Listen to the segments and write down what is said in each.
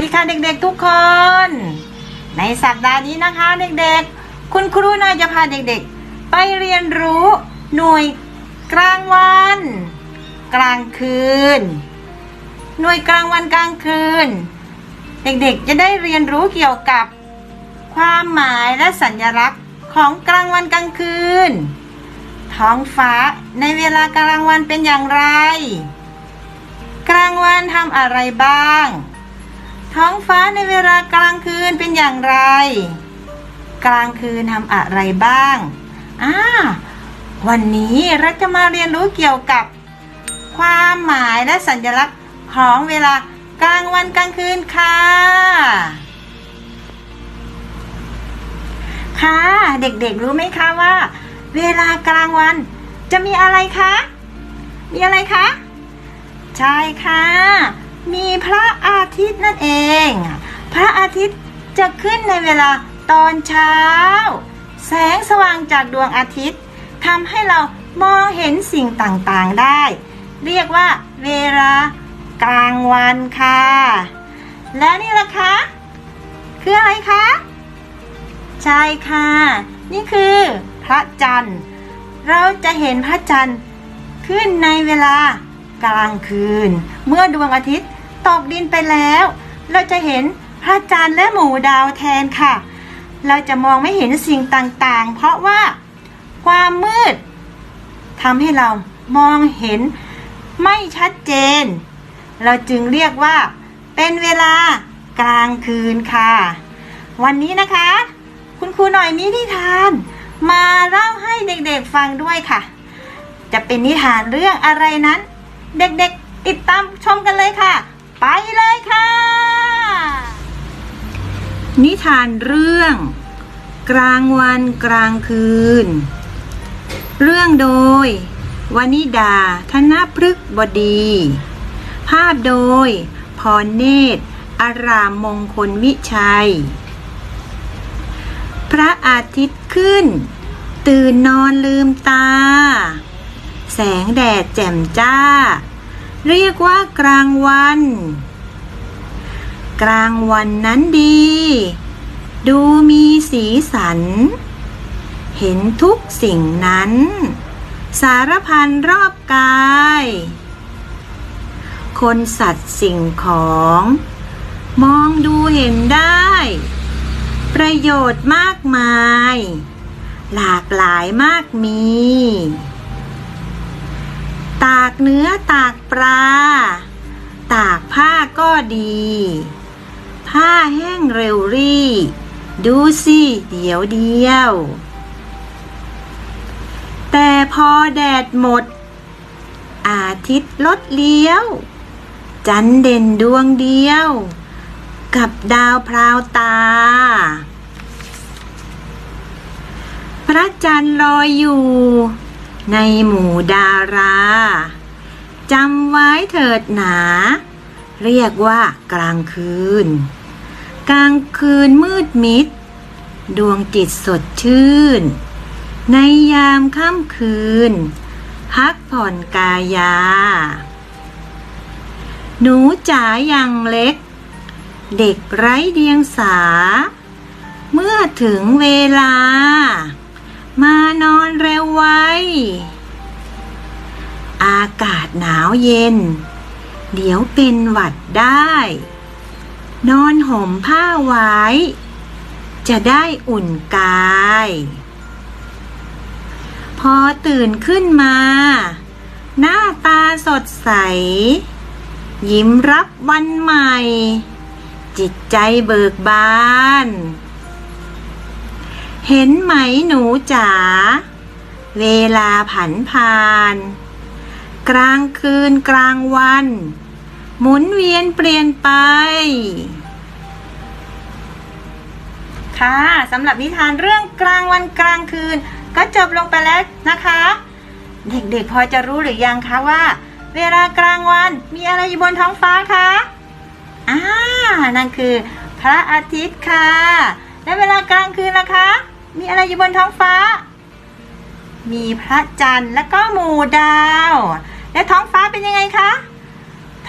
ดีค่ะเด็กๆทุกคน ในสัปดาห์นี้นะคะเด็กๆ คุณครูนายจะพาเด็กๆ ไปเรียนรู้หน่วยกลางวัน กลางคืน หน่วยกลางวันกลางคืน เด็กๆจะได้เรียนรู้เกี่ยวกับ ความหมายและสัญลักษณ์ของกลางวันกลางคืน ท้องฟ้าในเวลากลางวันเป็นอย่างไร กลางวันทำอะไรบ้าง ท้องฟ้าในเวลากลางคืนเป็นอย่างไร กลางคืนทำอะไรบ้างอ่าวันนี้เราจะมาเรียนรู้เกี่ยวกับ ความหมายและสัญลักษณ์ของเวลากลางวันกลางคืนค่ะ ค่ะ เด็กๆรู้ไหมคะว่า เวลากลางวันจะมีอะไรคะ มีอะไรคะ ใช่ค่ะ มีพระอาทิตย์นั่นเอง พระอาทิตย์จะขึ้นในเวลาตอนเช้า แสงสว่างจากดวงอาทิตย์ทำให้เรามองเห็นสิ่งต่างๆได้ เรียกว่าเวลากลางวันค่ะ และนี่ล่ะคะ คืออะไรคะ ใช่ค่ะ นี่คือพระจันทร์ เราจะเห็นพระจันทร์ขึ้นในเวลา กลางคืน เมื่อดวงอาทิตย์ตกดินไปแล้ว เราจะเห็นพระจันทร์และหมู่ดาวแทนค่ะ เราจะมองไม่เห็นสิ่งต่างๆ เพราะว่าความมืดทำให้เรามองเห็นไม่ชัดเจน เราจึงเรียกว่า เป็นเวลากลางคืนค่ะ วันนี้นะคะ คุณครูหน่อยมีนิทาน มาเล่าให้เด็กๆฟังด้วยค่ะ จะเป็นนิทานเรื่องอะไรนั้น เด็กๆ ติดตามชมกันเลยค่ะ ไปเลยค่ะ นิทานเรื่อง กลางวันกลางคืน เรื่องโดยวานิดา ธนพฤกษ์บดี ภาพโดย พรเนตร อารามมงคลวิชัย พระอาทิตย์ขึ้น ตื่นนอนลืมตา แสงแดดแจ่มจ้า เรียกว่ากลางวัน กลางวันนั้นดี ดูมีสีสัน เห็นทุกสิ่งนั้น สารพันรอบกาย คนสัตว์สิ่งของ มองดูเห็นได้ ประโยชน์มากมาย หลากหลายมากมี ตากเนื้อตากปลา ตากผ้าก็ดี ผ้าแห้งเร็วรี่ ดูสิเดี๋ยวเดียว แต่พอแดดหมด อาทิตย์ลดเลี้ยว จันเด่นดวงเดียว กับดาวพราวตา พระจันทร์ลอยอยู่ ในหมู่ดาราจำไว้เถิดหนา เรียกว่ากลางคืน กลางคืนมืดมิด ดวงจิตสดชื่น ในยามค่ำคืน พักผ่อนกายา หนูจ๋ายังเล็ก เด็กไร้เดียงสา เมื่อถึงเวลา เร็วไว้ อากาศหนาวเย็น เดี๋ยวเป็นหวัดได้ นอนห่มผ้าไว้ จะได้อุ่นกาย พอตื่นขึ้นมา หน้าตาสดใส ยิ้มรับวันใหม่ จิตใจเบิกบานเห็นไหมหนูจ๋า เวลาผันผ่าน กลางคืนกลางวัน หมุนเวียนเปลี่ยนไป ค่ะสำหรับนิทานเรื่องกลางวันกลางคืน ก็จบลงไปแล้วนะคะ เด็กๆพอจะรู้หรือยังคะว่า เวลากลางวันมีอะไรอยู่บนท้องฟ้าคะอ่านั่นคือพระอาทิตย์ค่ะ และเวลากลางคืนล่ะคะ มีอะไรอยู่บนท้องฟ้า มีพระจันทร์และก็หมู่ดาว และท้องฟ้าเป็นยังไงคะ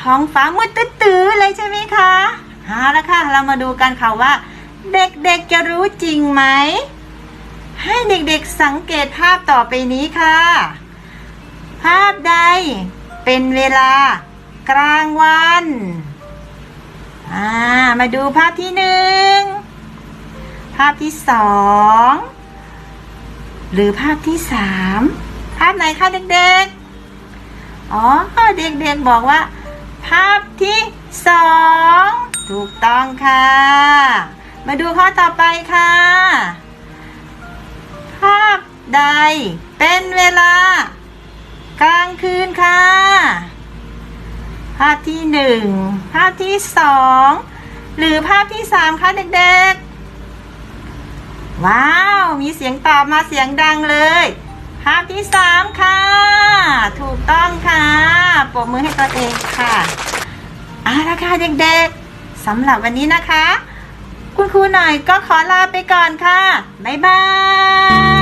ท้องฟ้ามืดตื้อเลยใช่ไหมคะเอาละค่ะ เรามาดูกันค่ะว่า เด็กๆจะรู้จริงไหม ให้เด็กๆสังเกตภาพต่อไปนี้ค่ะ ภาพใดเป็นเวลากลางวันอ่ามาดูภาพที่หนึ่งภาพที่สอง หรือภาพที่สามภาพไหนคะเด็กๆ อ๋อ เด็กๆบอกว่า ภาพที่สองถูกต้องค่ะ มาดูข้อต่อไปค่ะ ภาพใดเป็นเวลา กลางคืนค่ะ ภาพที่หนึ่งภาพที่สองหรือภาพที่สามคะเด็กๆ ว้าว มีเสียงตอบมาเสียงดังเลยภาพที่สามค่ะ ถูกต้องค่ะปรบมือให้ตัวเองค่ะเอาละค่ะเด็กๆสำหรับวันนี้นะคะ คุณครูหน่อยก็ขอลาไปก่อนค่ะ บ๊ายบาย